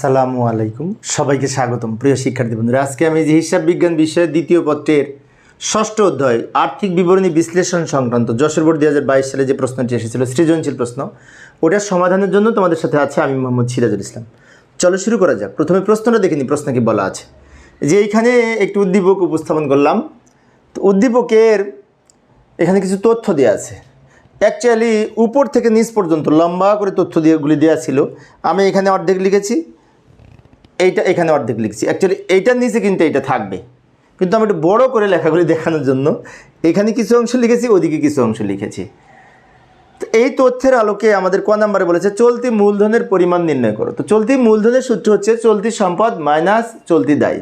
আসসালামু আলাইকুম। সবাইকে স্বাগতম। প্রিয় শিক্ষার্থী বন্ধুরা, আজকে আমি যে হিসাব বিজ্ঞান বিষয়ের দ্বিতীয় পত্রের ষষ্ঠ অধ্যায় আর্থিক বিবরণী বিশ্লেষণ সংক্রান্ত যশোর বোর্ড দুই হাজার বাইশ সালে যে প্রশ্নটি এসেছিল, সৃজনশীল প্রশ্ন ওটার সমাধানের জন্য তোমাদের সাথে আছে আমি মোহাম্মদ সিরাজুল ইসলাম। চলো শুরু করা যাক। প্রথমে প্রশ্নটা দেখে নিই, প্রশ্ন কি বলা আছে। যে এইখানে একটি উদ্দীপক উপস্থাপন করলাম। তো উদ্দীপকের এখানে কিছু তথ্য দেওয়া আছে। অ্যাকচুয়ালি উপর থেকে নিচ পর্যন্ত লম্বা করে তথ্য দিয়েগুলি দেওয়া ছিল। আমি এখানে অর্ধেক লিখেছি। এইটা এখানে অর্ধেক লিখছি। অ্যাকচুয়ালি এইটার নিচে কিন্তু এইটা থাকবে। কিন্তু আমি একটু বড় করে লেখাগুলি দেখানোর জন্য এখানে কিছু অংশ লিখেছি, ওদিকে কিছু অংশ লিখেছি। তো এই তথ্যের আলোকে আমাদের ক নাম্বারে বলেছে, চলতি মূলধনের পরিমাণ নির্ণয় করো। তো চলতি মূলধনের সূত্র হচ্ছে চলতি সম্পদ মাইনাস চলতি দায়ী।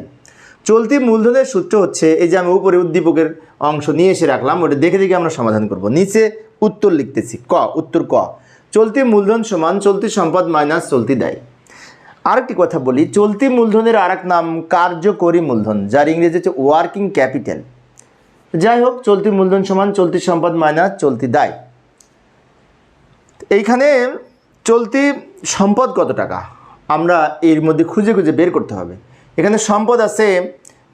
চলতি মূলধনের সূত্র হচ্ছে, এই যে আমি উপরে উদ্দীপকের অংশ নিয়ে এসে রাখলাম, ওটা দেখে দেখে আমরা সমাধান করব। নিচে উত্তর লিখতেছি, ক, উত্তর ক। চলতি মূলধন সমান চলতি সম্পদ মাইনাস চলতি দায়। আরেকটি কথা বলি, চলতি মূলধনের আরেক নাম কার্যকরী মূলধন, যার ইংরেজি হচ্ছে ওয়ার্কিং ক্যাপিটাল যাই হোক, চলতি মূলধন সমান, চলতি সম্পদ মাইনাস, চলতি দায়। এইখানে চলতি সম্পদ কত টাকা? আমরা এর মধ্যে খুঁজে খুঁজে বের করতে হবে। এখানে সম্পদ আছে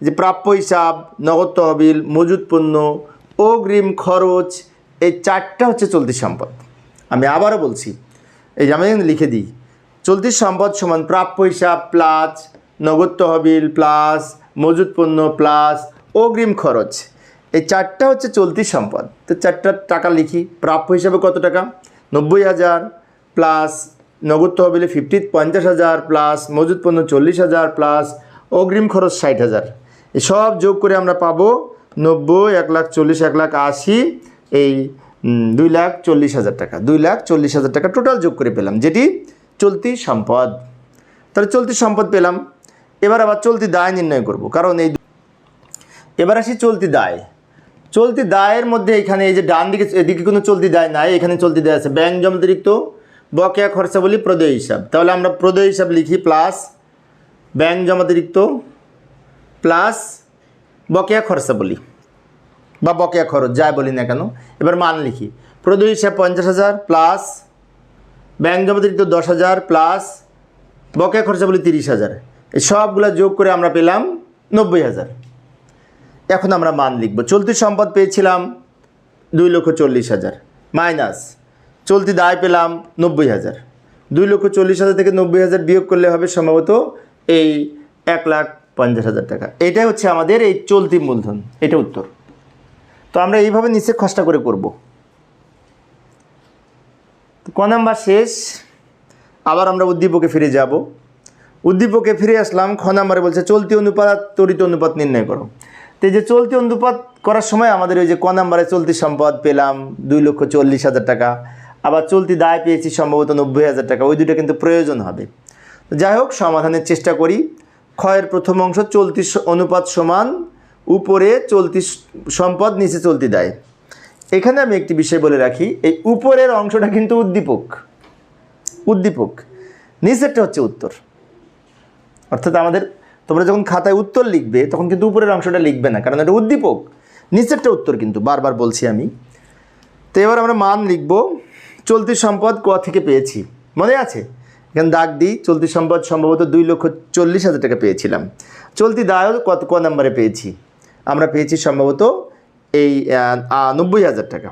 যে প্রাপ্য হিসাব, নগদ তহবিল মজুদ পণ্য, অগ্রিম খরচ, এই চারটা হচ্ছে চলতি সম্পদ। আমি আবারও বলছি, এই যে আমি লিখে দিই চলতি সম্পদ সমান প্রাপ্য হিসাব প্লাস নগদ তহবিল প্লাস মজুদ পণ্য প্লাস অগ্রিম খরচ। এই চারটা হচ্ছে চলতি সম্পদ। তো চারটা টাকা লিখি। প্রাপ্য হিসাবে কত টাকা? নব্বই হাজার প্লাস নগদ তহবিলে ফিফটি পঞ্চাশ হাজার প্লাস মজুদ পণ্য চল্লিশ হাজার প্লাস অগ্রিম খরচ ষাট হাজার। এসব যোগ করে আমরা পাবো নব্বই, এক লাখ চল্লিশ, এক লাখ আশি, এই দুই লাখ চল্লিশ হাজার টাকা। দুই লাখ চল্লিশ হাজার টাকা টোটাল যোগ করে পেলাম। যেটি চলতি সম্পদ। তাহলে চলতি সম্পদ পেলাম, এবার আবার চলতি দায় নির্ণয় করব। কারণ এই এবার আসি চলতি দায়। চলতি দায়ের মধ্যে এখানে এই যে ডান দিকে, এদিকে কোনো চলতি দায় নাই, এখানে চলতি দায় আছে। ব্যাংক জমাতিরিক্ত, বকেয়া খরচা বলি প্রদেয় হিসাব। তাহলে আমরা প্রদেয় হিসাব লিখি প্লাস ব্যাংক জমাতিরিক্ত প্লাস বকেয়া খরচা বলি। বা বকেয়া খরচ, যাই বলি না কেন। এবার মান লিখি। প্রদেয় হিসাব পঞ্চাশ হাজার প্লাস ব্যাংক জমাতিরিক্ত দশ হাজার প্লাস বকেয়া খরচা বলি তিরিশ হাজার। এই সবগুলো যোগ করে আমরা পেলাম নব্বই হাজার। এখন আমরা মান লিখব। চলতি সম্পদ পেয়েছিলাম দুই লক্ষ চল্লিশ হাজার। মাইনাস চলতি দায় পেলাম নব্বই হাজার। দুই লক্ষ চল্লিশ হাজার থেকে নব্বই হাজার বিয়োগ করলে হবে সম্ভবত এই এক লাখ পঞ্চাশ হাজার টাকা। এটাই হচ্ছে আমাদের এই চলতি মূলধন। এটা উত্তর। তো আমরা এইভাবে নিচে খসটা করে করব। ক নাম্বার শেষ? আবার আমরা উদ্দীপকে ফিরে যাব। উদ্দীপকে ফিরে আসলাম, খ নাম্বারে বলছে, চলতি অনুপাত তরিত অনুপাত নির্ণয় করো। তো যে চলতি অনুপাত করার সময় আমাদের ওই যে ক নাম্বারে চলতি সম্পদ পেলাম, দুই লক্ষ চল্লিশ হাজার টাকা। আবার চলতি দায় পেয়েছি সম্ভবত নব্বই হাজার টাকা। ওই দুটো কিন্তু প্রয়োজন হবে। যাই হোক, সমাধানের চেষ্টা করি। ক্ষয়ের প্রথম অংশ, চলতি অনুপাত সমান, উপরে চলতি সম্পদ, নিচে চলতি দায়। এখানে আমি একটি বিষয় বলে রাখি, এই উপরের অংশটা কিন্তু উদ্দীপক। উদ্দীপক। নিচেরটা হচ্ছে উত্তর। অর্থাৎ আমাদের, তোমরা যখন খাতায় উত্তর লিখবে, তখন কিন্তু উপরের অংশটা লিখবে না, কারণ এটা উদ্দীপক। নিচেরটা উত্তর কিন্তু, বারবার বলছি আমি। তো এবার আমরা মান লিখব, চলতি সম্পদ ক থেকে পেয়েছি। মনে আছে? এখানে দাগ দিই, চলতি সম্পদ সম্ভবত দুই লক্ষ চল্লিশ হাজার টাকা পেয়েছিলাম। চলতি দায়ও কত, ক নম্বরে পেয়েছি? আমরা পেয়েছি সম্ভবত এই নব্বই হাজার টাকা।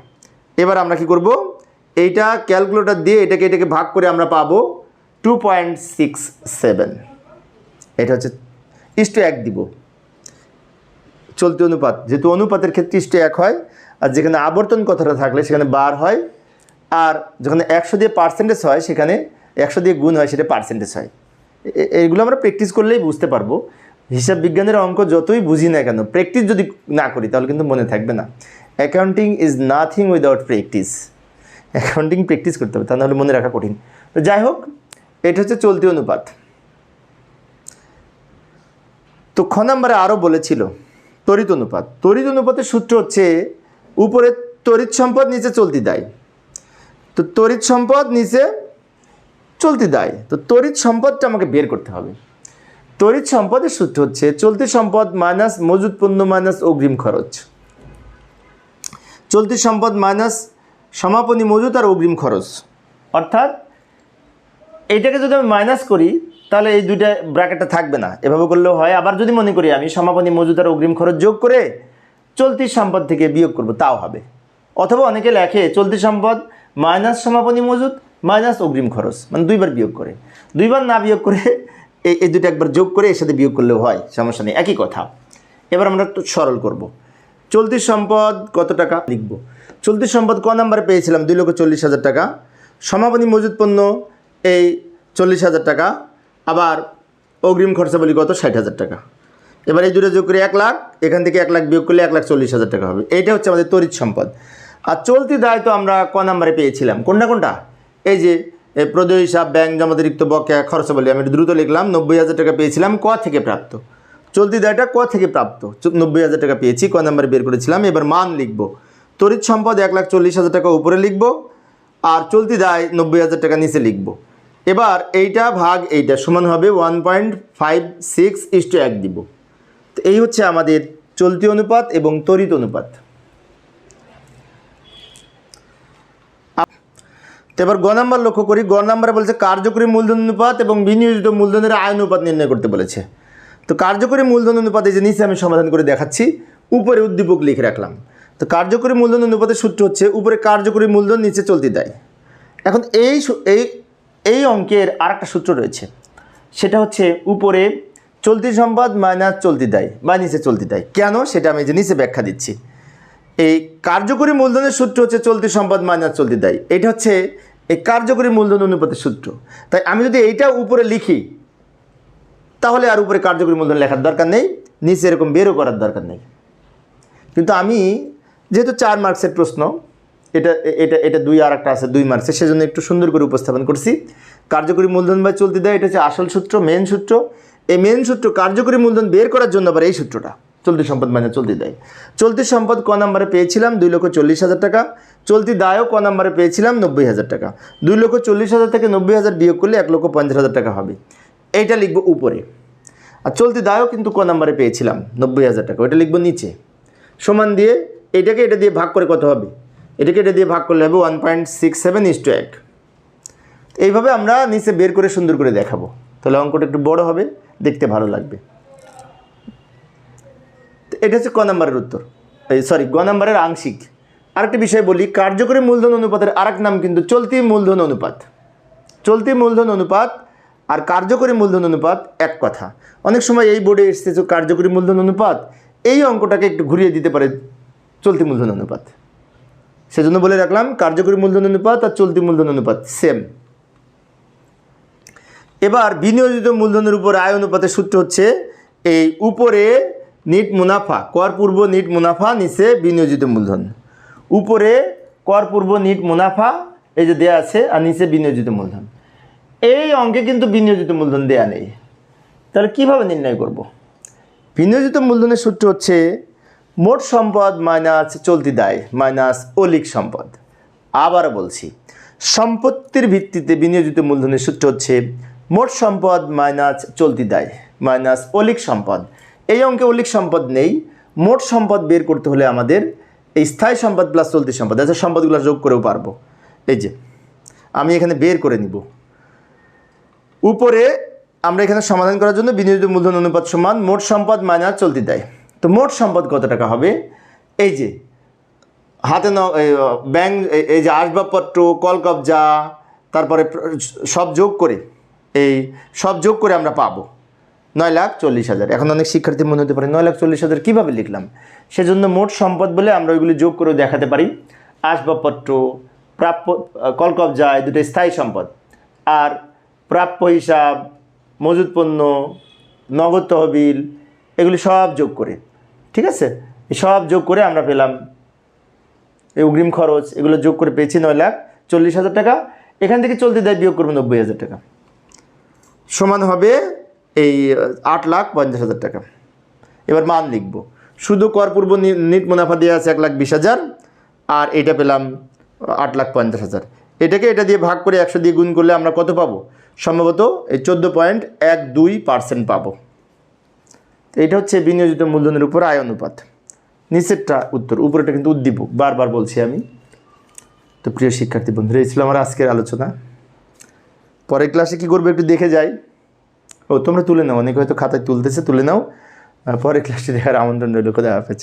এবার আমরা কি করব? এইটা ক্যালকুলেটর দিয়ে এটাকে এটাকে ভাগ করে আমরা পাবো টু পয়েন্ট সিক্স সেভেন এটা হচ্ছে ইষ্ট এক দিব। চলতি অনুপাত, যেহেতু অনুপাতের ক্ষেত্রে ইষ্ট এক হয়, আর যেখানে আবর্তন কথাটা থাকলে সেখানে বার হয়, আর যেখানে একশো দিয়ে পার্সেন্টেজ হয়, সেখানে একশো দিয়ে গুণ হয়, সেটা পার্সেন্টেজ হয়। এ- এগুলো আমরা প্র্যাকটিস করলেই বুঝতে পারব। হিসাব বিজ্ঞানের অঙ্ক যতই বুঝি না কেন প্র্যাকটিস যদি না করি, তাহলে কিন্তু মনে থাকবে না। Accounting is nothing without practice accounting practice করতে হবে, তা নাহলে মনে রাখা কঠিন। তো যাই হোক, এটা হচ্ছে চলতি অনুপাত। তো খ নাম্বারে আরও বলেছিল, তড়িৎ অনুপাত। তড়িৎ অনুপাতের সূত্র হচ্ছে, উপরে তড়িৎ সম্পদ, নিচে চলতি দায়। তো তড়িৎ সম্পদ, নিচে চলতি দায়। তো তড়িৎ সম্পদটা আমাকে বের করতে হবে। তড়িৎ সম্পদের সূত্র হচ্ছে, চলতি সম্পদ মাইনাস মজুদ পণ্য মাইনাস অগ্রিম খরচ। চলতি সম্পদ মাইনাস সমাপনী মজুদ আর অগ্রিম খরচ। অর্থাৎ, এইটাকে যদি আমি মাইনাস করি, তাহলে এই দুইটা ব্র্যাকেটটা থাকবে না। এভাবে করলেও হয়। আবার যদি মনে করি আমি সমাপনী মজুদ আর অগ্রিম খরচ যোগ করে চলতি সম্পদ থেকে বিয়োগ করব, তাও হবে। অথবা অনেকে লেখে, চলতি সম্পদ মাইনাস সমাপনী মজুদ মাইনাস অগ্রিম খরচ মানে দুইবার বিয়োগ করে। দুইবার না বিয়োগ করে এই এই দুটো একবার যোগ করে এর সাথে বিয়োগ করলেও হয়, সমস্যা নেই। একই কথা। এবার আমরা একটু সরল করব। চলতি সম্পদ কত টাকা? লিখব। চলতি সম্পদ ক নাম্বারে পেয়েছিলাম? দুই লক্ষ চল্লিশ হাজার টাকা। সমাপনী মজুদ পণ্য, এই চল্লিশ হাজার টাকা। আবার অগ্রিম খরচা বলি কত? ষাট হাজার টাকা। এবার এই দুটো যোগ করে এক লাখ, এখান থেকে এক লাখ বিয়োগ করলে এক লাখ চল্লিশ হাজার টাকা হবে। এইটা হচ্ছে আমাদের তড়িৎ সম্পদ। আর চলতি দায় তো আমরা ক নাম্বারে পেয়েছিলাম। কোনটা কোনটা? এই যে এ, প্রদেয় হিসাব ব্যাংক জমাতিরিক্ত বকেয়া খরচা বলি আমি দ্রুত লিখলাম নব্বই হাজার টাকা পেয়েছিলাম ক থেকে প্রাপ্ত? চলতি দায়টা ক থেকে প্রাপ্ত? নব্বই হাজার টাকা পেয়েছি ক নাম্বারে বের করেছিলাম এবার মান লিখব। তড়িৎ সম্পদ এক লাখ চল্লিশ হাজার টাকা উপরে লিখব আর চলতি দায় নব্বই হাজার টাকা নিচে লিখব। এবার এইটা ভাগ এইটা সমান হবে one point five six is two এক দিব। তো এই হচ্ছে আমাদের চলতি অনুপাত এবং তড়িৎ অনুপাত। তো এবার গ নাম্বার লক্ষ্য করি। গ নাম্বারে বলেছে, কার্যকরী মূলধন অনুপাত এবং বিনিয়োজিত মূলধনের আয় অনুপাত নির্ণয় করতে বলেছে। তো কার্যকরী মূলধন অনুপাতে যে নিচে আমি সমাধান করে দেখাচ্ছি, উপরে উদ্দীপক লিখে রাখলাম। তো কার্যকরী মূলধন অনুপাতের সূত্র হচ্ছে, উপরে কার্যকরী মূলধন, নিচে চলতি দেয়। এখন এই এই এই অঙ্কের আরেকটা সূত্র রয়েছে। সেটা হচ্ছে উপরে চলতি সম্পদ মাইনাস চলতি দেয় বা নিচে চলতি দেয়। কেন? সেটা আমি যে নিচে ব্যাখ্যা দিচ্ছি। এই কার্যকরী মূলধনের সূত্র হচ্ছে চলতি সম্পদ মাইনাস চলতি দেয়। এটা হচ্ছে এই কার্যকরী মূলধন অনুপাতের সূত্র। তাই আমি যদি এইটা উপরে লিখি, তাহলে আর উপরে কার্যকরী মূলধন লেখার দরকার নেই, নিচে এরকম বেরও করার দরকার নেই। কিন্তু আমি, যেহেতু চার মার্কসের প্রশ্ন, এটা এটা এটা দুই আর একটা আছে দুই মার্কসের সেজন্য একটু সুন্দর করে উপস্থাপন করছি। কার্যকরী মূলধন বা চলতি দেয়, এটা হচ্ছে আসল সূত্র মেন সূত্র। এই মেন সূত্র কার্যকরী মূলধন বের করার জন্য আবার এই সূত্রটা। চলতি সম্পদ মানে চলতি দেয়। চলতি সম্পদ ক নাম্বারে পেয়েছিলাম? দুই লক্ষ চল্লিশ হাজার টাকা। চলতি দায়ও ক নাম্বারে পেয়েছিলাম? নব্বই হাজার টাকা। দুই লক্ষ চল্লিশ হাজার থেকে নব্বই হাজার বিয়োগ করলে এক লক্ষ পঞ্চাশ হাজার টাকা হবে। এইটা লিখব উপরে। আর চলতি দায়ও কিন্তু ক নাম্বারে পেয়েছিলাম? নব্বই হাজার টাকা। ওইটা লিখব নিচে। সমান দিয়ে এটাকে এটা দিয়ে ভাগ করে কত হবে? এটাকে এটা দিয়ে ভাগ করলে হবে one point six seven is two এক। এইভাবে আমরা নিচে বের করে সুন্দর করে দেখাবো। তাহলে অঙ্কটা একটু বড় হবে, দেখতে ভালো লাগবে। এটা হচ্ছে ক নাম্বারের উত্তর। এই সরি গ নাম্বারের আংশিক। আরেকটা বিষয় বলি, কার্যকরী মূলধন অনুপাতের আরেক নাম কিন্তু চলতি মূলধন অনুপাত। চলতি মূলধন অনুপাত আর কার্যকরী মূলধন অনুপাত এক কথা। অনেক সময় এই বোর্ডে এসেছে যে কার্যকরী মূলধন অনুপাত, এই অঙ্কটাকে একটু ঘুরিয়ে দিতে পারে চলতি মূলধন অনুপাত। সেজন্য বলে রাখলাম, কার্যকরী মূলধন অনুপাত আর চলতি মূলধন অনুপাত সেম এবার বিনিয়োজিত মূলধনের উপর আয় অনুপাতের সূত্র হচ্ছে, এই উপরে নিট মুনাফা, কর পূর্ব নিট মুনাফা, নিচে বিনিয়োজিত মূলধন। উপরে কর পূর্ব নিট মুনাফা, এই যে দেয়া আছে, আর নিচে বিনিয়োজিত মূলধন। এই অঙ্কে কিন্তু বিনিয়োজিত মূলধন দেয়া নেই। তাহলে কীভাবে নির্ণয় করব? বিনিয়োজিত মূলধনের সূত্র হচ্ছে, মোট সম্পদ মাইনাস চলতি দায়, মাইনাস অলিক সম্পদ। আবার বলছি, সম্পত্তির ভিত্তিতে বিনিয়োজিত মূলধনের সূত্র হচ্ছে, মোট সম্পদ মাইনাস চলতি দায়, মাইনাস অলিক সম্পদ। এই অঙ্কে অলিক সম্পদ নেই। মোট সম্পদ বের করতে হলে আমাদের এই স্থায়ী সম্পদ প্লাস চলতি সম্পদ আচ্ছা সম্পদগুলো যোগ করেও পারব। এই যে, আমি এখানে বের করে নিব। উপরে আমরা এখানে সমাধান করার জন্য বিনিয়োজিত মূলধন অনুপাত সমান মোট সম্পদ মাইনাস চলতি দেয়। তো মোট সম্পদ কত টাকা হবে? এই যে, হাতে ন ব্যাংক এই যে আসবাবপত্র কলকবজা তারপরে সব যোগ করে, এই সব যোগ করে আমরা পাবো। নয় লাখ চল্লিশ হাজার। এখন অনেক শিক্ষার্থী মনে হতে পারে নয় লাখ চল্লিশ হাজার কীভাবে লিখলাম? সেজন্য মোট সম্পদ বলে আমরা ওইগুলি যোগ করে দেখাতে পারি। আসবাবপত্র প্রাপ্য আহ, কলকবজা এই দুটো স্থায়ী সম্পদ। আর প্রাপ্য হিসাব মজুদ পণ্য নগদ তহবিল এগুলি সব যোগ করে। ঠিক আছে? সব যোগ করে আমরা পেলাম। এই অগ্রিম খরচ এগুলো যোগ করে পেয়েছি নয় লাখ চল্লিশ হাজার টাকা। এখান থেকে চলতে দেয় বিয়োগ করব নব্বই হাজার টাকা। সমান হবে এই আট লাখ পঞ্চাশ হাজার টাকা। এবার মান লিখব। শুধু কর পূর্ব নিট মুনাফা দিয়ে আছে এক লাখ বিশ হাজার, আর এটা পেলাম আট লাখ পঞ্চাশ হাজার। এটাকে এটা দিয়ে ভাগ করে একশো দিয়ে গুণ করলে আমরা কত পাবো? সম্ভবত এই চোদ্দ পয়েন্ট এক দুই পার্সেন্ট পাবো। এটা হচ্ছে বিনিয়োজিত মূলধনের উপর আয় অনুপাত। নিচেরটা উত্তর উপরেটা কিন্তু উদ্দীপক, বারবার বলছি আমি। তো প্রিয় শিক্ষার্থী বন্ধুরা, এই ছিল আমার আজকের আলোচনা। পরের ক্লাসে কি করব একটু দেখে যাই। ও, তোমরা তুলে নাও, অনেকে হয়তো খাতায় তুলতেছে, তুলে নাও। পরে ক্লাসটি দেখার আমন্ত্রণ রইল, খোদা হাফেজ।